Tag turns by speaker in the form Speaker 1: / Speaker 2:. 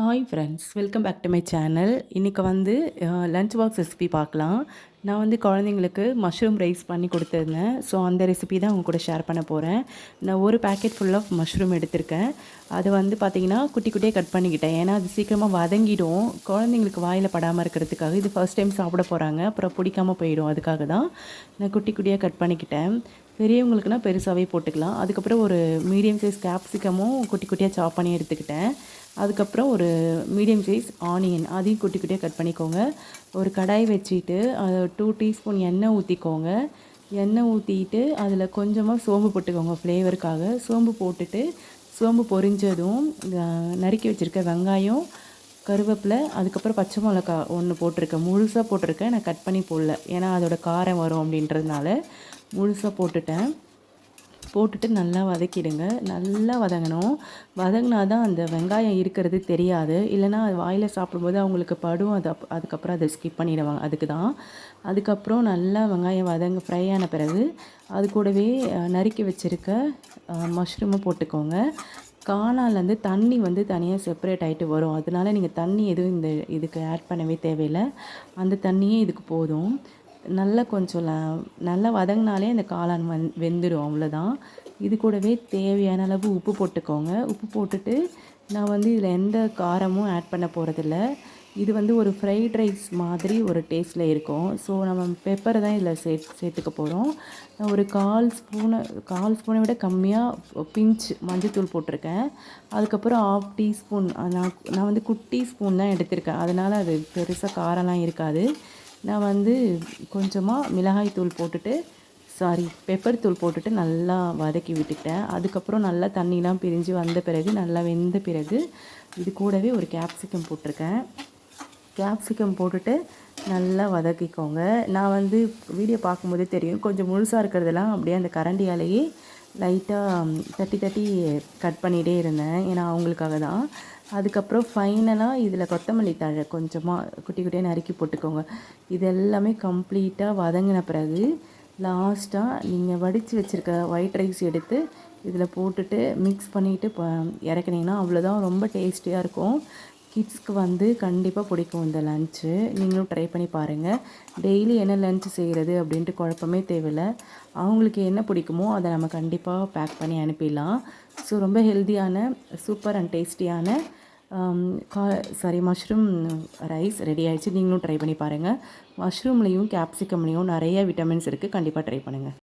Speaker 1: Hi friends welcome back to my channel இன்றைக்கி வந்து lunch box recipe பார்க்கலாம். நான் வந்து குழந்தைங்களுக்கு மஷ்ரூம் ரைஸ் பண்ணி கொடுத்துருந்தேன். ஸோ அந்த ரெசிபி தான் உங்கள் கூட ஷேர் பண்ண போகிறேன் நான் ஒரு பேக்கெட் ஃபுல் ஆஃப் மஷ்ரூம் எடுத்திருக்கேன். அது வந்து பார்த்திங்கன்னா குட்டி குட்டியாக கட் பண்ணிக்கிட்டேன். ஏன்னா அது சீக்கிரமாக வதங்கிடும். குழந்தைங்களுக்கு வாயில் படாமல் இருக்கிறதுக்காக இது ஃபர்ஸ்ட் டைம் சாப்பிட போகிறாங்க அப்புறம் பிடிக்காமல் போயிடும். அதுக்காக தான் நான் குட்டி குட்டியாக கட் பண்ணிக்கிட்டேன். பெரியவங்களுக்குனா பெருசாகவே போட்டுக்கலாம். அதுக்கப்புறம் ஒரு மீடியம் சைஸ் கேப்சிகமும் குட்டி குட்டியாக சாப் பண்ணி எடுத்துக்கிட்டேன். அதுக்கப்புறம் ஒரு மீடியம் சைஸ் ஆனியன் அதையும் குட்டி குட்டியாக கட் பண்ணிக்கோங்க. ஒரு கடாய் வச்சுட்டு அதை டூ டீஸ்பூன் எண்ணெய் ஊற்றிக்கோங்க எண்ணெய் ஊற்றிட்டு அதில் கொஞ்சமாக சோம்பு போட்டுக்கோங்க ஃப்ளேவருக்காக சோம்பு போட்டுட்டு சோம்பு பொரிஞ்சதும் நறுக்கி வச்சுருக்க வெங்காயம் கருவேப்பிலை அதுக்கப்புறம் பச்சை மிளகா ஒன்று போட்டிருக்கேன். முழுசாக போட்டிருக்கேன். நான் கட் பண்ணி போடல. ஏன்னா அதோடய காரம் வரும் அப்படின்றதுனால முழுசாக போட்டுட்டேன். போட்டுட்டு நல்லா வதக்கிடுங்க. நல்லா வதங்கணும். வதங்கினா தான் அந்த வெங்காயம் இருக்கிறது தெரியாது. இல்லைனா அது வாயில் சாப்பிடும்போது அவங்களுக்கு படும். அது அப் அதுக்கப்புறம் அதை ஸ்கிப் பண்ணிடுவாங்க. அதுக்கு தான் அதுக்கப்புறம் நல்லா வெங்காயம் வதங்க ஃப்ரை ஆன பிறகு அது கூடவே நறுக்கி வச்சுருக்க மஷ்ரூமை போட்டுக்கோங்க. காணாலேருந்து தண்ணி வந்து தனியாக செப்பரேட் ஆகிட்டு வரும். அதனால நீங்கள் தண்ணி எதுவும் இந்த இதுக்கு ஆட் பண்ணவே தேவையில்லை. அந்த தண்ணியே இதுக்கு போதும். நல்லா கொஞ்சம் நல்லா வதங்கினாலே அந்த காளான் வந் வெந்துடும் அவ்வளோதான் இது கூடவே தேவையான அளவு உப்பு போட்டுக்கோங்க. உப்பு போட்டுட்டு நான் வந்து இதில் எந்த காரமும் ஆட் பண்ண போகிறதில்ல இது வந்து ஒரு ஃப்ரைட் ரைஸ் மாதிரி ஒரு டேஸ்ட்டில் இருக்கும். ஸோ நம்ம பெப்பரை தான் இதில் சே சேர்த்துக்க போகிறோம் ஒரு கால் ஸ்பூனை கால் ஸ்பூனை விட கம்மியாக பிஞ்ச் மஞ்சத்தூள் போட்டிருக்கேன். அதுக்கப்புறம் ஆஃப் டீஸ்பூன் நான் நான் வந்து குட்டி ஸ்பூன் தான் எடுத்திருக்கேன். அதனால் அது பெருசாக காரம்லாம் இருக்காது. நான் வந்து கொஞ்சமாக மிளகாய் தூள் போட்டுட்டு சாரி பெப்பர் தூள் போட்டுட்டு நல்லா வதக்கி விட்டுக்கிட்டேன். அதுக்கப்புறம் நல்லா தண்ணிலாம் பிரிஞ்சு வந்த பிறகு நல்லா வெந்த பிறகு இது கூடவே ஒரு கேப்சிகம் போட்டிருக்கேன். கேப்சிகம் போட்டுட்டு நல்லா வதக்கிக்கோங்க. நான் வந்து வீடியோ பார்க்கும்போதே தெரியும். கொஞ்சம் முழுசாக இருக்கிறதெல்லாம் அப்படியே அந்த கரண்டியாலேயே லைட்டாக தட்டி தட்டி கட் பண்ணிகிட்டே இருந்தேன். ஏன்னா அவங்களுக்காக தான். அதுக்கப்புறம் ஃபைனலாக இதில் கொத்தமல்லி தழை கொஞ்சமாக குட்டி குட்டியாக நறுக்கி போட்டுக்கோங்க. இது எல்லாமே கம்ப்ளீட்டாக வதங்கின பிறகு லாஸ்ட்டாக நீங்கள் வடித்து வச்சுருக்க ஒயிட் ரைஸ் எடுத்து இதில் போட்டுட்டு மிக்ஸ் பண்ணிவிட்டு இறக்குனீங்கன்னா அவ்வளோதான் ரொம்ப டேஸ்டியாக இருக்கும். கிட்ஸ்க்கு வந்து கண்டிப்பாக பிடிக்கும் இந்த லன்ச்சு நீங்களும் ட்ரை பண்ணி பாருங்கள் டெய்லி என்ன லன்ச் செய்கிறது அப்படின்ட்டு குழப்பமே தேவையில்லை. அவங்களுக்கு என்ன பிடிக்குமோ அதை நம்ம கண்டிப்பாக பேக் பண்ணி அனுப்பிடலாம். ஸோ ரொம்ப ஹெல்த்தியான சூப்பர் அண்ட் டேஸ்டியான கா சாரி மஷ்ரூம் ரைஸ் ரெடி ஆகிடுச்சு நீங்களும் ட்ரை பண்ணி பாருங்கள் மஷ்ரூம்லேயும் கேப்சிகம்லேயும் நிறைய விட்டமின்ஸ் இருக்குது கண்டிப்பாக ட்ரை பண்ணுங்கள்